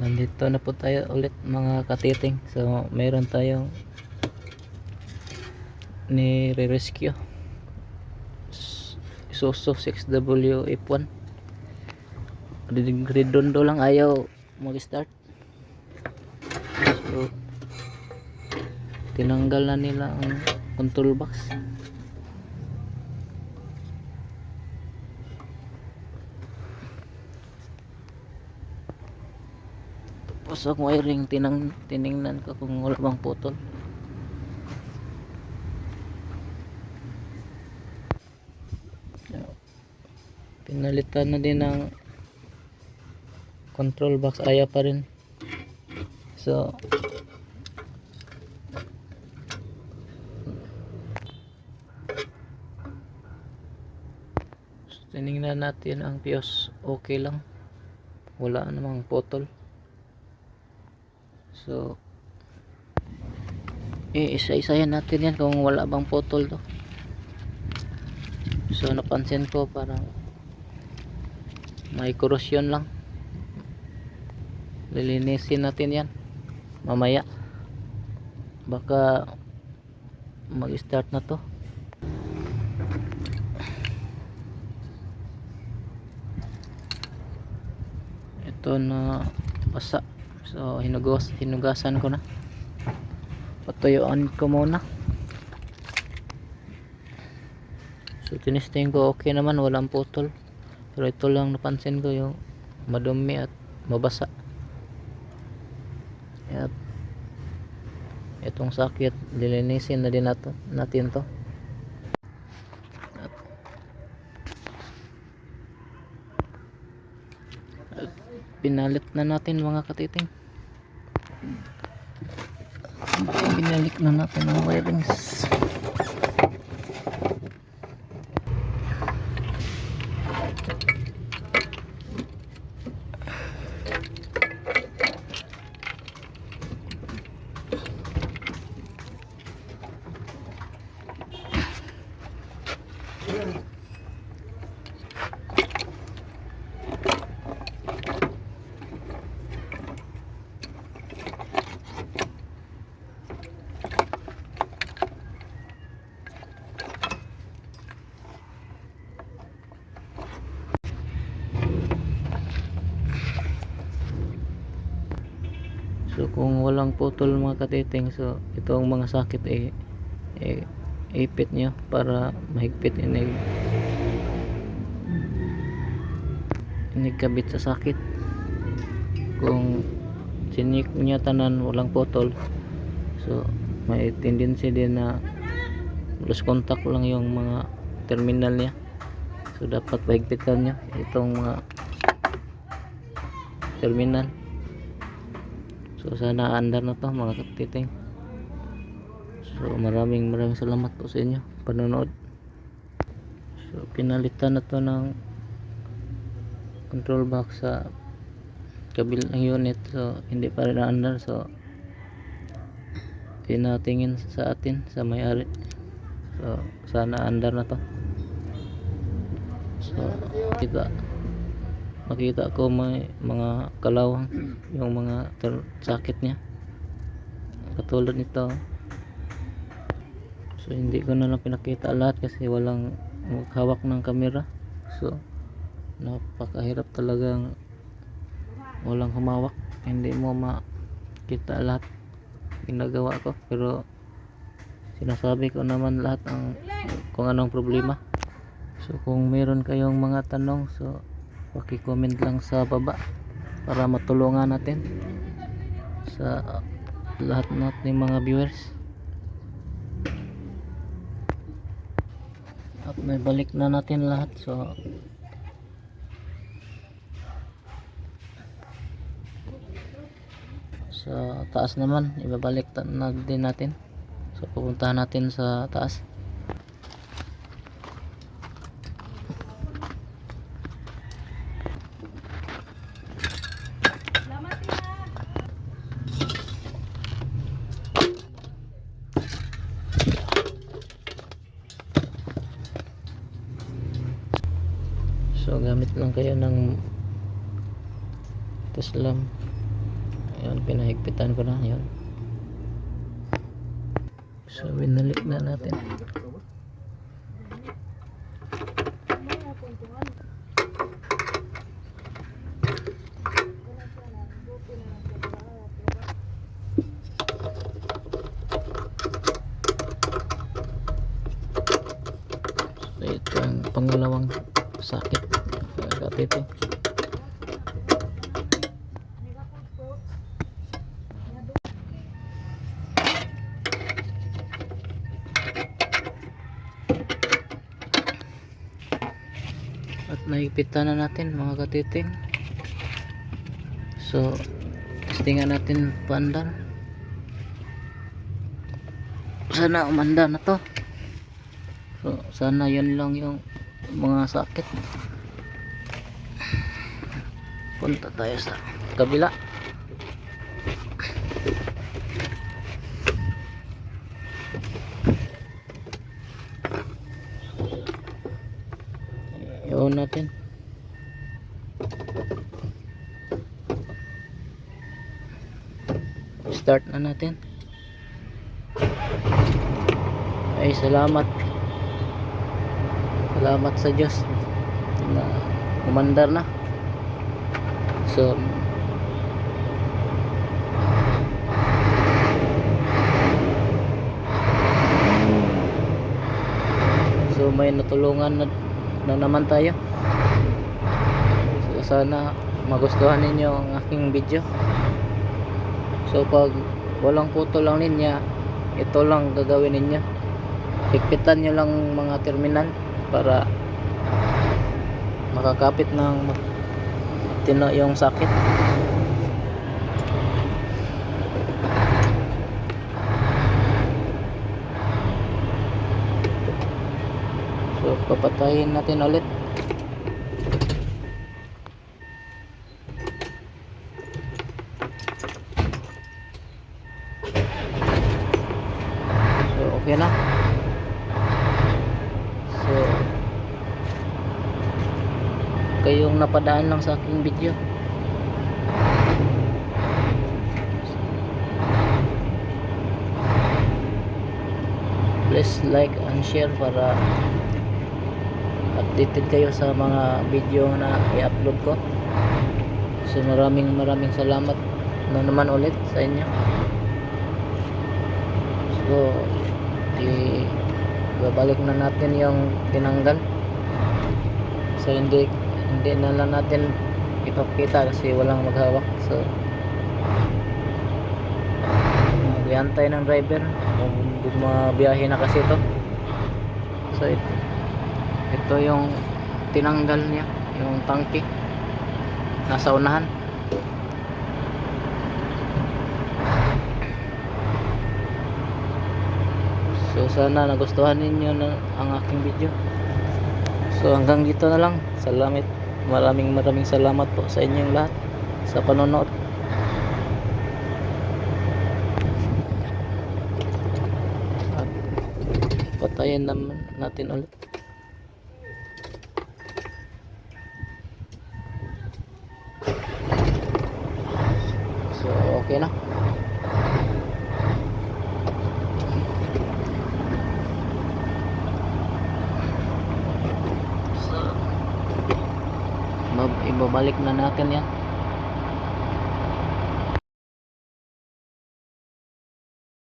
nandito na po tayo ulit mga katiting. So meron tayong ni re-rescue S- Isuzu 6W F1 Red- redondo lang ayaw mag-start. So tinanggal na nila ang control box tapos ang wiring tinang, tiningnan ko kung wala bang putol. Pinalitan na din ng control box. Ayaw pa rin. So tinignan natin ang fuse okay lang. Wala namang putol so iisa-isayan natin yan kung wala bang putol to. So napansin ko parang may corrosion lang. Lilinisin natin yan mamaya. Baka mag start na to. Ito na basa so hinugas, hinugasan ko na. Patuyuan ko muna. So tinisting ko okay naman walang putol. Pero ito lang napansin ko yung madumi at mabasa. At itong sakit lilinisin na din natin to pinalit na natin mga katiting. Pinalik na natin ang wirings. So kung walang putol mga katiting so ito ang mga sakit eh, eh ipit nyo para mahigpit inig inigkabit sa sakit. Kung sinik niya tanan walang putol so may tendency din na loose contact lang yung mga terminal niya. So dapat mahigpitan nyo itong mga terminal So sana andar na to mga katiting. So maraming maraming salamat po sa inyo panonood. So pinalitan na to ng control box sa kabilang unit so hindi pa rin andar so tinatingin sa atin sa may-ari. So sana andar na to. So kita makita ko may mga kalawang yung mga sakit niya. Katulad nito. So hindi ko na lang pinakita lahat kasi walang hawak ng camera so napakahirap talagang walang humawak. Hindi mo makita lahat ginagawa ko. Pero sinasabi ko naman lahat ang kung anong problema. So kung meron kayong mga tanong so paki-comment lang sa baba para matulungan natin sa lahat natin mga viewers. At may balik na natin lahat so sa taas naman ibabalik na din natin. So pupuntahan natin sa taas so gamit lang kayo ng Teslam Ayun, pinahigpitan ko na. Ayun. So, binalik na natin. So, ito ang pangalawang sakit. Katito. At naigpitan na natin mga katiting. So, testingan natin paandar. Sana umanda na to. So, sana yun lang yung mga sakit. Punta tayo sa kabila. Iyon natin. Start na natin. Ay, salamat. Salamat sa Diyos na umandar na. So, So may natulungan na, na naman tayo. So sana magustuhan ninyo ang aking video. So pag walang puto lang ninya, ito lang gagawin ninyo. Higpitan nyo lang mga terminal para makakapit ng tino yung sakit. So papatayin natin ulit. So okay na. So kayong napadaan lang sa aking video. Please like and share para updated kayo sa mga video na i-upload ko. So maraming maraming salamat na naman ulit sa inyo. So i babalik na natin yung tinanggal. So hindi hindi na lang natin ipapakita kasi walang maghawak. So. Biyantay ng driver. Bumabiyahe na kasi ito. So ito, ito yung tinanggal niya yung tangke. Nasa unahan. So sana nagustuhan ninyo na ang aking video. So hanggang dito na lang. Salamat maraming maraming salamat po sa inyong lahat sa panonood. At patayin naman natin ulit. So okay na ibabalik na natin yan